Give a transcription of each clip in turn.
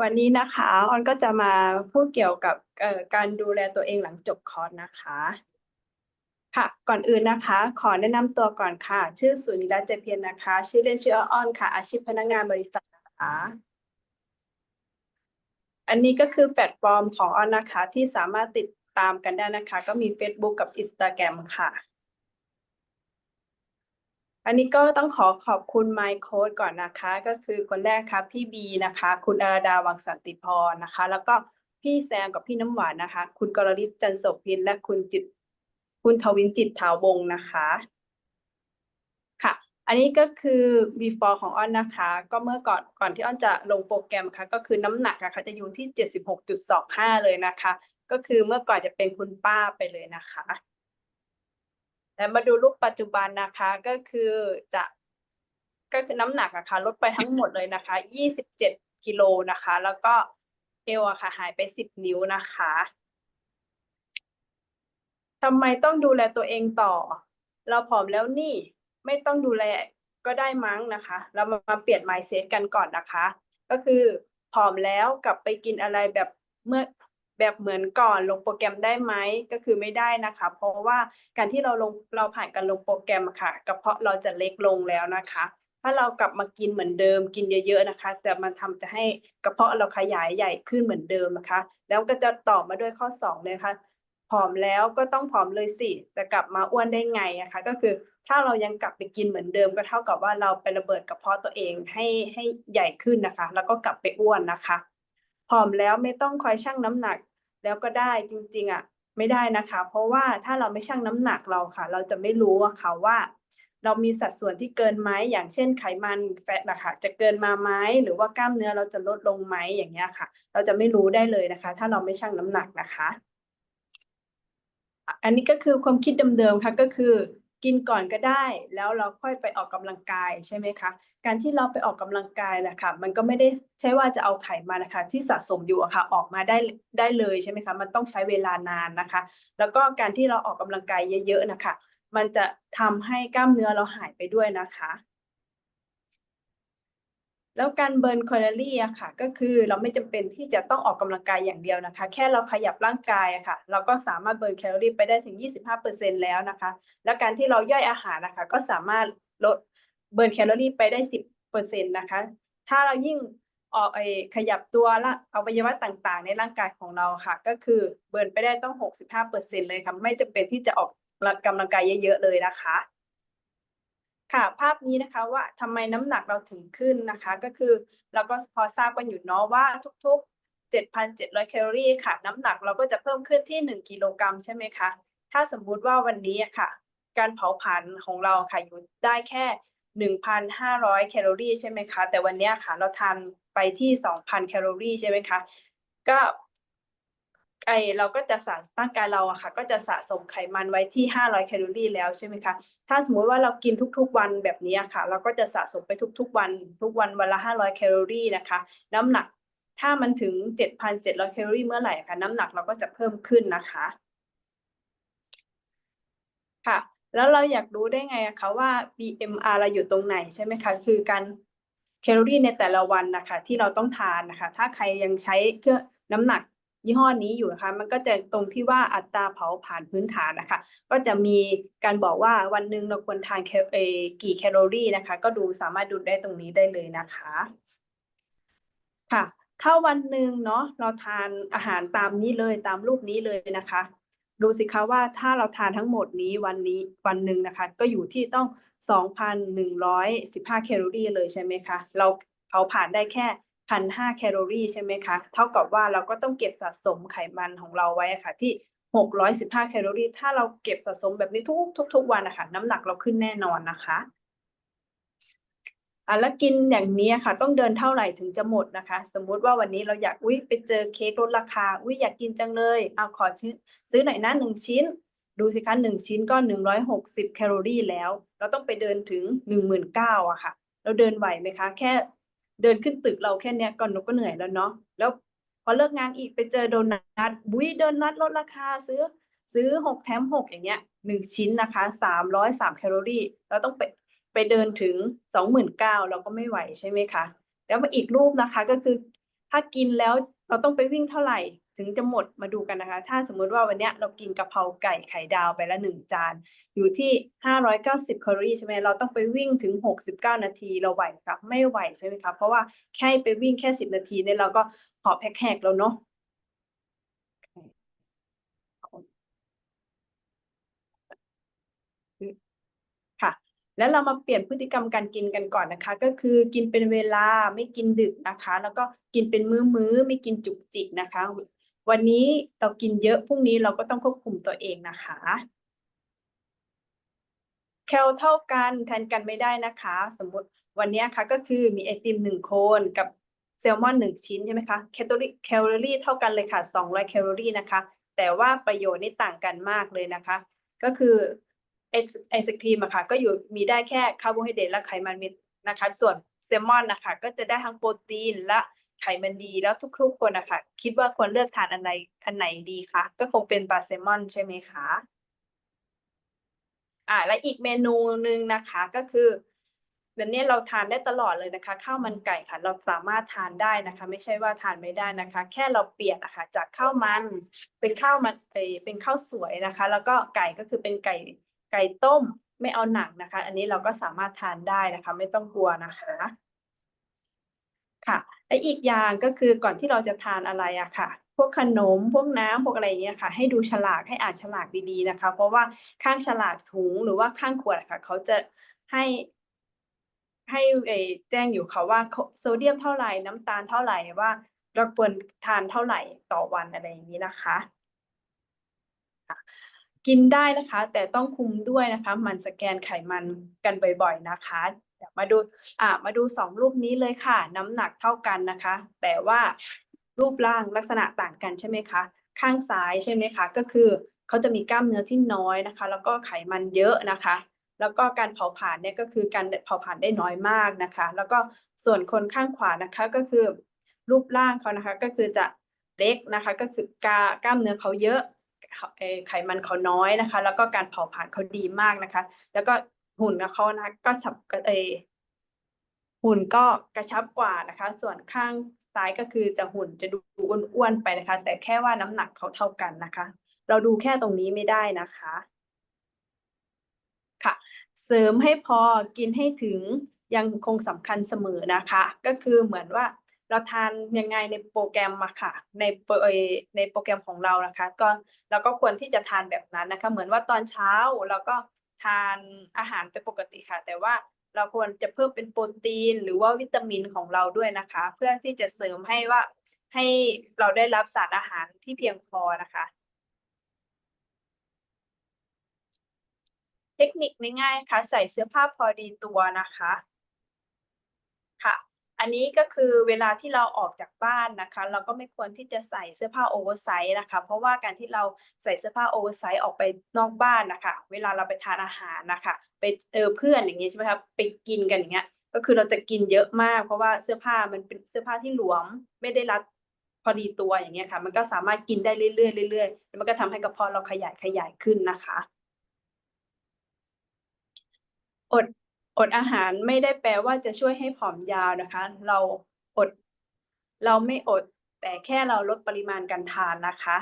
วันนี้นะคะออนก็จะมาพูดเกี่ยวกับการดูแลตัวเองหลังจบคอร์สนะคะ ค่ะ ก่อนอื่นนะคะ ขอแนะนำตัวก่อนค่ะ ชื่อสุนิดาเจเพียรนะคะ ชื่อเล่นชื่ออ้อนค่ะ อาชีพพนักงานบริษัทนะคะอันนี้ก็คือแพลตฟอร์มของออนนะคะที่สามารถติดตามกันได้นะคะ ก็มี Facebook กับ Instagram ค่ะ อันนี้ก็ต้องขอขอบคุณ My Code ก่อนนะคะ ก็คือคนแรกค่ะพี่บีนะคะ คุณอาดาวังสันติพรนะคะ แล้วก็พี่แซมกับพี่น้ำหวานนะคะ คุณกรลิศจันทร์โสพินและคุณจิต คุณทวินจิตถาวงนะคะค่ะ อันนี้ก็คือ before ของอ้อนนะคะ ก็เมื่อก่อนก่อนที่อ้อนจะลงโปรแกรมค่ะ ก็คือน้ำหนักอะค่ะจะอยู่ที่เจ็ดสิบหกจุดสองห้าเลยนะคะ ก็คือเมื่อก่อนจะเป็นคุณป้าไปเลยนะคะ แล้วมาดูรูปปัจจุบันนะคะก็คือจะก็คือน้ำหนักอะค่ะลดไปทั้งหมดเลยนะคะยี่สิบเจ็ดกิโลนะคะ แล้วก็เอวอะค่ะ หายไปสิบนิ้วนะคะทำไมต้องดูแลตัวเองต่อ เราผอมแล้วนี่ไม่ต้องดูแลก็ได้มั้งนะคะ เรามามาเปลี่ยน mindset กันก่อนนะคะ ก็คือผอมแล้วกลับไปกินอะไรแบบเมื่อ แบบเหมือนก่อนลงโปรแกรมได้ไหมก็คือไม่ได้นะคะ เพราะว่าการที่เราลงเราผ่านการลงโปรแกรมค่ะกระเพาะเราจะเล็กลงแล้วนะคะ ถ้าเรากลับมากินเหมือนเดิมกินเยอะๆนะคะ แต่มันทำจะให้กระเพาะเราขยายใหญ่ขึ้นเหมือนเดิมนะคะ แล้วก็จะตอบมาด้วยข้อสองเลยค่ะผอมแล้วก็ต้องผอมเลยสิจะกลับมาอ้วนได้ไงอะคะ ก็คือถ้าเรายังกลับไปกินเหมือนเดิม ก็เท่ากับว่าเราไประเบิดกระเพาะตัวเองให้ให้ใหญ่ขึ้นนะคะ แล้วก็กลับไปอ้วนนะคะ ผอมแล้วไม่ต้องคอยชั่งน้ำหนัก แล้วก็ได้จริง ๆ อะ ไม่ได้นะคะ เพราะว่าถ้าเราไม่ชั่งน้ำหนักเราค่ะ เราจะไม่รู้อะค่ะว่า เรามีสัดส่วนที่เกินไหมอย่างเช่นไขมันแฟตนะคะจะเกินมาไหมหรือว่ากล้ามเนื้อเราจะลดลงไหมอย่างเงี้ยค่ะ เราจะไม่รู้ได้เลยนะคะ ถ้าเราไม่ชั่งน้ำหนักนะคะ อันนี้ก็คือความคิดเดิมๆค่ะก็คือ กินก่อนก็ได้ แล้วเราค่อยไปออกกำลังกายใช่ไหมคะ การที่เราไปออกกำลังกายนะคะมันก็ไม่ได้ใช่ว่าจะเอาไขมันนะคะ ที่สะสมอยู่อะค่ะออกมาได้ได้เลยใช่ไหมคะ มันต้องใช้เวลานานนะคะ แล้วก็การที่เราออกกำลังกายเยอะๆนะคะ มันจะทำให้กล้ามเนื้อเราหายไปด้วยนะคะ แล้วการเบิร์นแคลอรี่อะค่ะ ก็คือเราไม่จำเป็นที่จะต้องออกกำลังกายอย่างเดียวนะคะ แค่เราขยับร่างกายอะค่ะ เราก็สามารถเบิร์นแคลอรี่ไปได้ถึง 25%แล้วนะคะ แล้วการที่เราย่อยอาหารนะคะ ก็สามารถลดเบิร์นแคลอรี่ไปได้ 10%นะคะ ถ้าเรายิ่งออกไอขยับตัวละอวัยวะต่างๆ ในร่างกายของเราค่ะ ก็คือเบิร์นไปได้ต้อง 65%เลยค่ะ ไม่จำเป็นที่จะออกกำลังกายเยอะๆเลยนะคะ ค่ะภาพนี้นะคะว่าทำไมน้ำหนักเราถึงขึ้นนะคะ ก็คือเราก็พอทราบกันอยู่เนาะว่าทุกๆ 7,700 แคลอรี่ค่ะ น้ำหนักเราก็จะเพิ่มขึ้นที่ 1 กิโลกรัมใช่ไหมคะ ถ้าสมมุติว่าวันนี้ค่ะ การเผาผลาญของเราค่ะอยู่ได้แค่ 1,500 แคลอรี่ใช่ไหมคะ แต่วันนี้ค่ะเราทานไปที่ 2,000 แคลอรี่ใช่ไหมคะ ก็ ไอเราก็จะสะร่างกายเราอะค่ะ ก็จะสะสมไขมันไว้ที่ 500 แคลอรี่แล้วใช่ไหมคะถ้าสมมุติว่าเรากินทุกๆวันแบบนี้อะค่ะ เราก็จะสะสมไปทุกๆวัน ทุกวันวันละ 500 แคลอรี่นะคะ น้ำหนักถ้ามันถึง 7,700 แคลอรี่เมื่อไหร่ค่ะน้ำหนักเราก็จะเพิ่มขึ้นนะคะค่ะ แล้วเราอยากรู้ได้ไงอะคะว่า BMR เราอยู่ตรงไหนใช่ไหมคะคือการแคลอรี่ในแต่ละวันนะคะ ที่เราต้องทานนะคะ ถ้าใครยังใช้เครื่องน้ำหนัก ยี่ห้อนี้อยู่นะคะ มันก็จะตรงที่ว่าอัตราเผาผลาญพื้นฐานนะคะ ก็จะมีการบอกว่าวันหนึ่งเราควรทานแคเอกี่แคลอรี่นะคะ ก็ดูสามารถดูได้ตรงนี้ได้เลยนะคะ ค่ะ ถ้าวันหนึ่งเนาะเราทานอาหารตามนี้เลยตามรูปนี้เลยนะคะ ดูสิคะว่าถ้าเราทานทั้งหมดนี้วันนี้วันหนึ่งนะคะ ก็อยู่ที่ต้องสองพันหนึ่งร้อยสิบห้าแคลอรี่เลยใช่ไหมคะ เราเผาผ่านได้แค่ พันห้าแคลอรี่ใช่ไหมคะ เท่ากับว่าเราก็ต้องเก็บสะสมไขมันของเราไว้ค่ะ ที่หกร้อยสิบห้าแคลอรี่ ถ้าเราเก็บสะสมแบบนี้ทุกทุกทุกวันนะคะน้ำหนักเราขึ้นแน่นอนนะคะอะแล้วกินอย่างนี้ค่ะ ต้องเดินเท่าไหร่ถึงจะหมดนะคะ สมมุติว่าวันนี้เราอยากอุ้ยไปเจอเค้กลดราคาอุ้ยอยากกินจังเลยเอาขอซื้อหน่อยนะหนึ่งชิ้น ดูสิคะหนึ่งชิ้นก็หนึ่งร้อยหกสิบแคลอรี่แล้ว เราต้องไปเดินถึงหนึ่งหมื่นเก้าอะค่ะ เราเดินไหวไหมคะ แค่ เดินขึ้นตึกเราแค่เนี้ยก่อนนกก็เหนื่อยแล้วเนาะแล้วพอเลิกงานอีกไปเจอโดนัทบุ้ยโดนัทลดราคาซื้อ ซื้อหกแถมหกอย่างเงี้ยหนึ่งชิ้นนะคะสามร้อยสามแคลอรี่ เราต้องไปไปเดินถึงสองหมื่นเก้าเราก็ไม่ไหวใช่ไหมคะ แล้วมาอีกรูปนะคะก็คือถ้ากินแล้วเราต้องไปวิ่งเท่าไหร่ ถึงจะหมดมาดูกันนะคะ ถ้าสมมุติว่าวันนี้เรากินกะเพราไก่ไข่ดาวไปละหนึ่งจาน อยู่ที่ห้าร้อยเก้าสิบแคลอรี่ใช่ไหมเราต้องไปวิ่งถึงหกสิบเก้านาทีเราไหวไหมคะไม่ไหวใช่ไหมคะเพราะว่าแค่ไปวิ่งแค่สิบนาทีเนี่ยเราก็หอบแหกแล้วเนาะค่ะ แล้วเรามาเปลี่ยนพฤติกรรมการกินกันก่อนนะคะ ก็คือกินเป็นเวลาไม่กินดึกนะคะ แล้วก็กินเป็นมื้อๆไม่กินจุกจิกนะคะ วันนี้เรากินเยอะพรุ่งนี้เราก็ต้องควบคุมตัวเองนะคะแคลเท่ากันแทนกันไม่ได้นะคะ สมมติวันนี้ค่ะก็คือมีไอติมหนึ่งโคนกับแซลมอนหนึ่งชิ้นใช่ไหมคะแคลอรี่แคลอรี่เท่ากันเลยค่ะสองร้อยแคลอรี่นะคะ แต่ว่าประโยชน์นี่ต่างกันมากเลยนะคะ ก็คือไอศครีมอะค่ะก็อยู่มีได้แค่คาร์โบไฮเดรตและไขมันมิตร นะคะ ส่วนแซลมอนนะคะก็จะได้ทั้งโปรตีนและไขมันดีแล้วทุกๆคนนะคะคิดว่าควรเลือกทานอันไหนอันไหนดีคะก็คงเป็นปลาแซลมอนใช่ไหมคะอ่าและอีกเมนูหนึ่งนะคะก็คือเดี๋ยวนี้เราทานได้ตลอดเลยนะคะข้าวมันไก่ค่ะ เราสามารถทานได้นะคะ ไม่ใช่ว่าทานไม่ได้นะคะ แค่เราเปลี่ยนนะคะจากข้าวมันเป็นข้าวมันเอยเป็นข้าวสวยนะคะ แล้วก็ไก่ก็คือเป็นไก่ไก่ต้ม ไม่เอาหนังนะคะ อันนี้เราก็สามารถทานได้นะคะ ไม่ต้องกลัวนะคะค่ะและอีกอย่างก็คือก่อนที่เราจะทานอะไรอะค่ะ พวกขนมพวกน้ำพวกอะไรอย่างเงี้ยค่ะ ให้ดูฉลากให้อ่านฉลากดีๆนะคะ เพราะว่าข้างฉลากถุงหรือว่าข้างขวดค่ะ เขาจะให้ให้เออแจ้งอยู่ค่ะว่าโซเดียมเท่าไหร่น้ำตาลเท่าไหร่ว่าเราควรทานเท่าไหร่ต่อวันอะไรอย่างนี้นะคะ กินได้นะคะ แต่ต้องคุมด้วยนะคะ มันสแกนไขมันกันบ่อยๆนะคะเดี๋ยวมาดูอะมาดูสองรูปนี้เลยค่ะ น้ำหนักเท่ากันนะคะ แต่ว่ารูปร่างลักษณะต่างกันใช่ไหมคะข้างซ้ายใช่ไหมคะก็คือเขาจะมีกล้ามเนื้อที่น้อยนะคะ แล้วก็ไขมันเยอะนะคะ แล้วก็การเผาผลาญเนี่ยก็คือการเผาผลาญได้น้อยมากนะคะ แล้วก็ส่วนคนข้างขวานะคะก็คือ รูปร่างเขานะคะก็คือจะเล็กนะคะ ก็คือกากล้ามเนื้อเขาเยอะ ไขมันเขาน้อยนะคะ แล้วก็การเผาผลาญเขาดีมากนะคะ แล้วก็หุ่นเขานะก็สับเออหุ่นก็กระชับกว่านะคะ ส่วนข้างซ้ายก็คือจะหุ่นจะดูอ้วนๆไปนะคะ แต่แค่ว่าน้ำหนักเขาเท่ากันนะคะ เราดูแค่ตรงนี้ไม่ได้นะคะค่ะ เสริมให้พอกินให้ถึงยังคงสำคัญเสมอนะคะ ก็คือเหมือนว่า เราทานยังไงในโปรแกรมมาค่ะ ในโปรในโปรแกรมของเรานะคะก็เราก็ควรที่จะทานแบบนั้นนะคะ เหมือนว่าตอนเช้าเราก็ทานอาหารเป็นปกติค่ะ แต่ว่าเราควรจะเพิ่มเป็นโปรตีน หรือว่าวิตามินของเราด้วยนะคะ เพื่อที่จะเสริมให้ว่าให้เราได้รับสารอาหารที่เพียงพอนะคะ เทคนิคง่ายๆค่ะ ใส่เสื้อผ้าพอดีตัวนะคะ ค่ะ อันนี้ก็คือเวลาที่เราออกจากบ้านนะคะ เราก็ไม่ควรที่จะใส่เสื้อผ้าโอเวอร์ไซส์นะคะ เพราะว่าการที่เราใส่เสื้อผ้าโอเวอร์ไซส์ออกไปนอกบ้านนะคะ เวลาเราไปทานอาหารนะคะ ไปเจอเพื่อนอย่างนี้ใช่ไหมคะไปกินกันอย่างเงี้ย ก็คือเราจะกินเยอะมาก เพราะว่าเสื้อผ้ามันเป็นเสื้อผ้าที่หลวมไม่ได้รัดพอดีตัวอย่างเงี้ยค่ะ มันก็สามารถกินได้เรื่อยๆเรื่อยๆแล้วมันก็ทำให้กระเพาะเราขยายขยายขึ้นนะคะ อด อดอาหารไม่ได้แปลว่าจะช่วยให้ผอมยาวนะคะ เราอด เราไม่อด แต่แค่เราลดปริมาณการทานนะคะ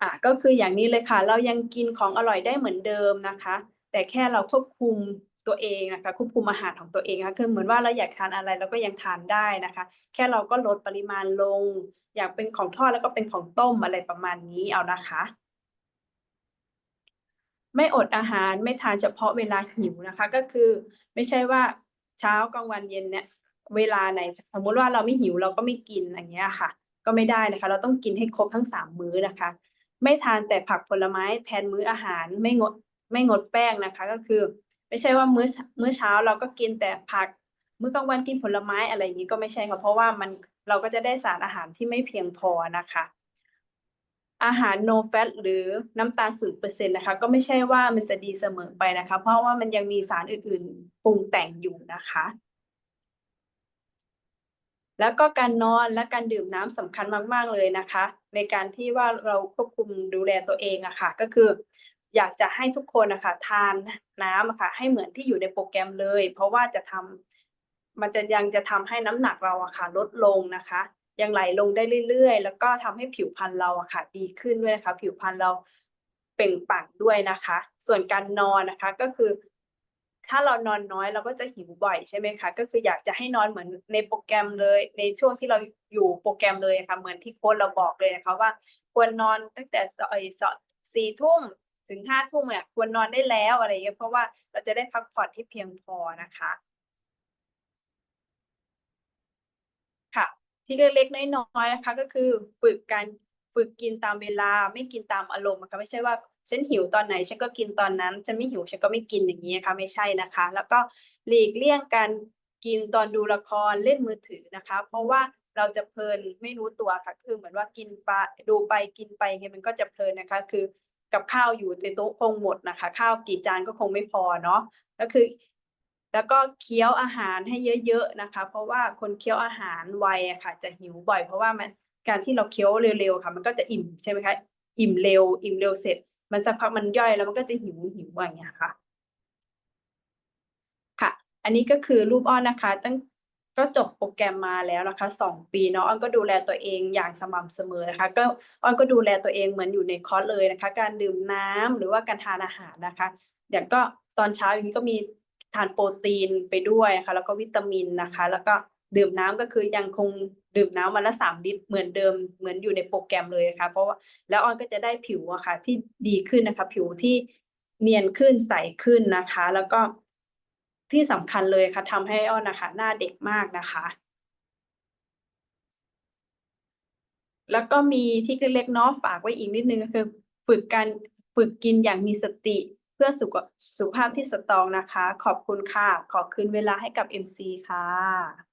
อะก็คืออย่างนี้เลยค่ะ เรายังกินของอร่อยได้เหมือนเดิมนะคะ แต่แค่เราควบคุมตัวเองนะคะ ควบคุมอาหารของตัวเองนะคะคือเหมือนว่าเราอยากทานอะไรเราก็ยังทานได้นะคะ แค่เราก็ลดปริมาณลง อยากเป็นของทอดแล้วก็เป็นของต้มอะไรประมาณนี้เอานะคะ ไม่อดอาหารไม่ทานเฉพาะเวลาหิวนะคะ ก็คือไม่ใช่ว่าเช้ากลางวันเย็นเนี่ยเวลาไหนสมมุติว่าเราไม่หิวเราก็ไม่กินอย่างเงี้ยค่ะ ก็ไม่ได้นะคะ เราต้องกินให้ครบทั้งสามมื้อนะคะ ไม่ทานแต่ผักผลไม้แทนมื้ออาหารไม่งดไม่งดแป้งนะคะ ก็คือ ไม่ใช่ว่ามื้อมื้อเช้าเราก็กินแต่ผัก มื้อกลางวันกินผลไม้อะไรอย่างนี้ก็ไม่ใช่ค่ะเพราะว่ามันเราก็จะได้สารอาหารที่ไม่เพียงพอนะคะ อาหาร no fat หรือน้ำตาลศูนเปอร์เซ็นต์นะคะ ก็ไม่ใช่ว่ามันจะดีเสมอไปนะคะ เพราะว่ามันยังมีสารอื่นๆปรุงแต่งอยู่นะคะ แล้วก็การนอนและการดื่มน้ำสำคัญมาก ๆ เลยนะคะ ในการที่ว่าเราควบคุมดูแลตัวเองอะค่ะ ก็คืออยากจะให้ทุกคนนะคะทานน้ำอะค่ะให้เหมือนที่อยู่ในโปรแกรมเลย เพราะว่าจะทำมันจะยังจะทำให้น้ำหนักเราอะค่ะลดลงนะคะ ยังไหลลงได้เรื่อยๆ แล้วก็ทำให้ผิวพรรณเราอะค่ะ ดีขึ้นด้วยนะคะ ผิวพรรณเราเปล่งปลั่งด้วยนะคะ ส่วนการนอนนะคะก็คือ ถ้าเรานอนน้อยเราก็จะหิวบ่อยใช่ไหมคะก็คืออยากจะให้นอนเหมือนในโปรแกรมเลย ในช่วงที่เราอยู่โปรแกรมเลยอะค่ะเหมือนที่โค้ชเราบอกเลยนะคะว่า ควรนอนตั้งแต่สเอ่อสสี่ทุ่มถึงห้าทุ่มเนี่ยควรนอนได้แล้วอะไรเงี้ยเพราะว่าเราจะได้พักผ่อนที่เพียงพอนะคะ ค่ะ ที่เล็กๆน้อยๆนะคะ ก็คือฝึกการฝึกกินตามเวลาไม่กินตามอารมณ์นะคะไม่ใช่ว่าฉันหิวตอนไหนฉันก็กินตอนนั้นฉันไม่หิวฉันก็ไม่กินอย่างนี้นะคะไม่ใช่นะคะ แล้วก็หลีกเลี่ยงการกินตอนดูละครเล่นมือถือนะคะ เพราะว่าเราจะเพลินไม่รู้ตัวค่ะ คือเหมือนว่ากินไปดูไปกินไปไงมันก็จะเพลินนะคะ คือกับข้าวอยู่ในโต๊ะคงหมดนะคะ ข้าวกี่จานก็คงไม่พอเนาะก็คือ แล้วก็เคี้ยวอาหารให้เยอะๆนะคะ เพราะว่าคนเคี้ยวอาหารไวอะค่ะ จะหิวบ่อย เพราะว่ามันการที่เราเคี้ยวเร็วๆค่ะ มันก็จะอิ่มใช่ไหมคะอิ่มเร็ว อิ่มเร็วเสร็จ มันสักพักมันย่อยแล้วมันก็จะหิวหิวอย่างเงี้ยค่ะ ค่ะ อันนี้ก็คือรูปอ้อนนะคะ ตั้งก็จบโปรแกรมมาแล้วนะคะสองปีเนาะอ้อนก็ดูแลตัวเองอย่างสม่ำเสมอนะคะ ก็อ้อนก็ดูแลตัวเองเหมือนอยู่ในคอร์สเลยนะคะ การดื่มน้ำหรือว่าการทานอาหารนะคะ อย่างก็ตอนเช้าอย่างนี้ก็มี ทานโปรตีนไปด้วยนะคะแล้วก็วิตามินนะคะ แล้วก็ดื่มน้ำก็คือยังคงดื่มน้ำวันละสามลิตรเหมือนเดิมเหมือนอยู่ในโปรแกรมเลยนะคะเพราะว่าแล้วออนก็จะได้ผิวอะค่ะ ที่ดีขึ้นนะคะ ผิวที่เนียนขึ้นใสขึ้นนะคะ แล้วก็ที่สำคัญเลยค่ะทำให้อ้อนนะคะ หน้าเด็กมากนะคะ แล้วก็มีที่เล็กๆเนาะฝากไว้อีกนิดนึงก็คือ ฝึกการฝึกกินอย่างมีสติ เพื่อสุขสุขภาพที่สตรองนะคะ ขอบคุณค่ะ ขอคืนเวลาให้กับ MC ค่ะ